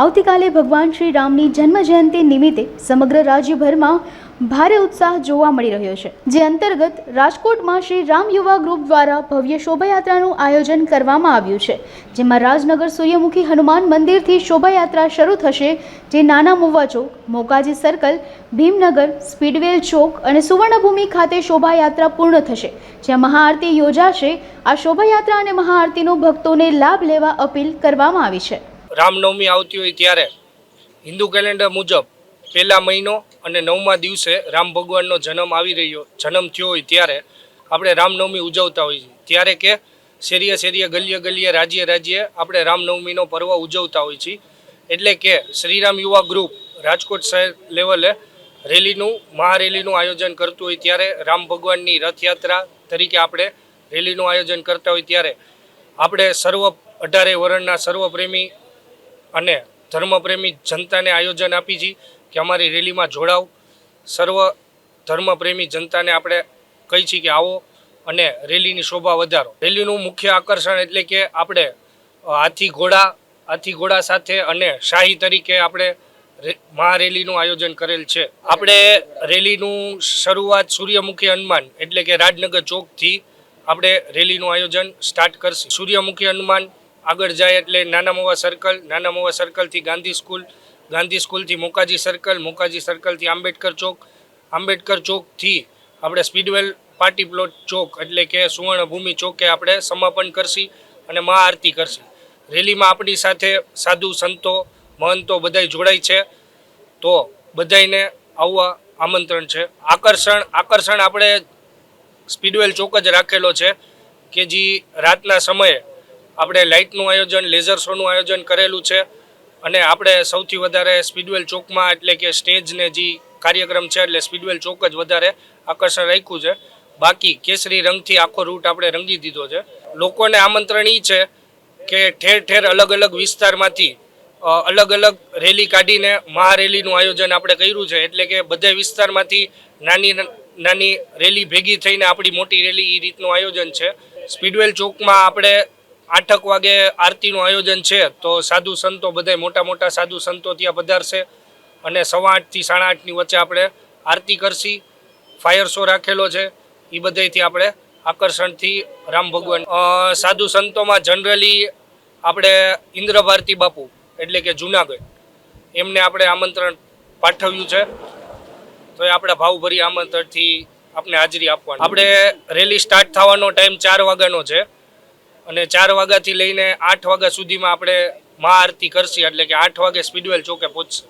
આવતીકાલે ભગવાન શ્રી રામની જન્મ જયંતિ નિમિત્તે સમગ્ર રાજ્યભરમાં ભારે ઉત્સાહ જોવા મળી રહ્યો છે. જે અંતર્ગત રાજકોટમાં શ્રી રામ યુવા ગ્રુપ દ્વારા ભવ્ય શોભાયાત્રાનું આયોજન કરવામાં આવ્યું છે. જેમાં રાજનગર સૂર્યમુખી હનુમાન મંદિરથી શોભાયાત્રા શરૂ થશે, જે નાના મુવા ચોક, મોકાજી સર્કલ, ભીમનગર, સ્પીડવેલ ચોક અને સુવર્ણભૂમિ ખાતે શોભાયાત્રા પૂર્ણ થશે. જ્યાં મહાઆરતી યોજાશે. આ શોભાયાત્રા અને મહાઆરતીનો ભક્તોને લાભ લેવા અપીલ કરવામાં આવી છે. રામનવમી આવતી હોય ત્યારે હિન્દુ કેલેન્ડર મુજબ પહેલા મહિનો અને નવમા દિવસે રામ ભગવાનનો જન્મ આવી રહ્યો, જન્મ થયો હોય ત્યારે આપણે રામનવમી ઉજવતા હોઈએ છીએ. ત્યારે કે શેરીએ શેરીએ, ગલીએ ગલીએ, રાજ્ય રાજ્યે આપણે રામનવમીનો પર્વ ઉજવતા હોઈએ છીએ. એટલે કે શ્રીરામ યુવા ગ્રુપ રાજકોટ શહેર લેવલે રેલીનું, મહારેલીનું આયોજન કરતું હોય ત્યારે રામ ભગવાનની રથયાત્રા તરીકે આપણે રેલીનું આયોજન કરતા હોય ત્યારે આપણે સર્વ અઢારે વર્ણના સર્વપ્રેમી અને ધર્મપ્રેમી જનતાને આયોજન આપી છીએ કે અમારી રેલીમાં જોડાવ. સર્વ ધર્મપ્રેમી જનતાને આપણે કહી છીએ કે આવો અને રેલીની શોભા વધારો. રેલીનું મુખ્ય આકર્ષણ એટલે કે આપણે હાથી ઘોડા હાથી ઘોડા સાથે અને શાહી તરીકે આપણે મહારેલીનું આયોજન કરેલ છે. આપણે રેલીનું શરૂઆત સૂર્યમુખી હનુમાન એટલે કે રાજનગર ચોકથી આપણે રેલીનું આયોજન સ્ટાર્ટ કરશું. સૂર્યમુખી હનુમાન આગળ જાય એટલે નાના મોવા સર્કલ નાના મોવા સર્કલથી ગાંધી સ્કૂલ ગાંધી સ્કૂલથી મોકાજી સર્કલ મોકાજી સર્કલથી આંબેડકર ચોક. આંબેડકર ચોકથી આપણે સ્પીડવેલ પાર્ટી પ્લોટ ચોક એટલે કે સુવર્ણભૂમિ ચોકે આપણે સમાપન કરશી અને મહાઆરતી કરશી. રેલીમાં આપણી સાથે સાધુ, સંતો, મહંતો બધાય જોડાય છે. તો બધાયને આવવા આમંત્રણ છે. આકર્ષણ આકર્ષણ આપણે સ્પીડવેલ ચોક જ રાખેલો છે કે જે રાતના સમયે આપણે લાઇટનું આયોજન, લેઝર શોનું આયોજન કરેલું છે. અને આપણે સૌથી વધારે સ્પીડવેલ ચોકમાં એટલે કે સ્ટેજને જે કાર્યક્રમ છે એટલે સ્પીડવેલ ચોક જ વધારે આકર્ષણ રાખ્યું છે. બાકી કેસરી રંગથી આખો રૂટ આપણે રંગી દીધો છે. લોકોને આમંત્રણ એ છે કે ઠેર ઠેર અલગ અલગ વિસ્તારમાંથી અલગ અલગ રેલી કાઢીને મહારેલીનું આયોજન આપણે કર્યું છે. એટલે કે બધા વિસ્તારમાંથી નાની નાની રેલી ભેગી થઈને આપણી મોટી રેલી એ રીતનું આયોજન છે. સ્પીડવેલ ચોકમાં આપણે આઠક વાગે આરતીનું આયોજન છે, તો સાધુ સંતો બધા મોટા મોટા સાધુ સંતો ત્યાં પધારશે અને સવા આઠથી સાડા આઠની વચ્ચે આપણે આરતી કરશી. ફાયર શો રાખેલો છે. એ બધેથી આપણે આકર્ષણથી રામ ભગવાન. સાધુ સંતોમાં જનરલી આપણે ઇન્દ્ર ભારતી બાપુ, એટલે કે જુનાગઢ, એમને આપણે આમંત્રણ પાઠવ્યું છે. તો એ આપણે ભાવભરી આમંત્રણથી આપણે હાજરી આપવાની. આપણે રેલી સ્ટાર્ટ થવાનો ટાઈમ ચાર વાગ્યાનો છે. અને ચાર વાગ્યાથી લઈને આઠ વાગ્યા સુધીમાં આપણે મહાઆરતી કરશે, એટલે કે આઠ વાગે સ્પીડવેલ ચોકે પહોંચશે.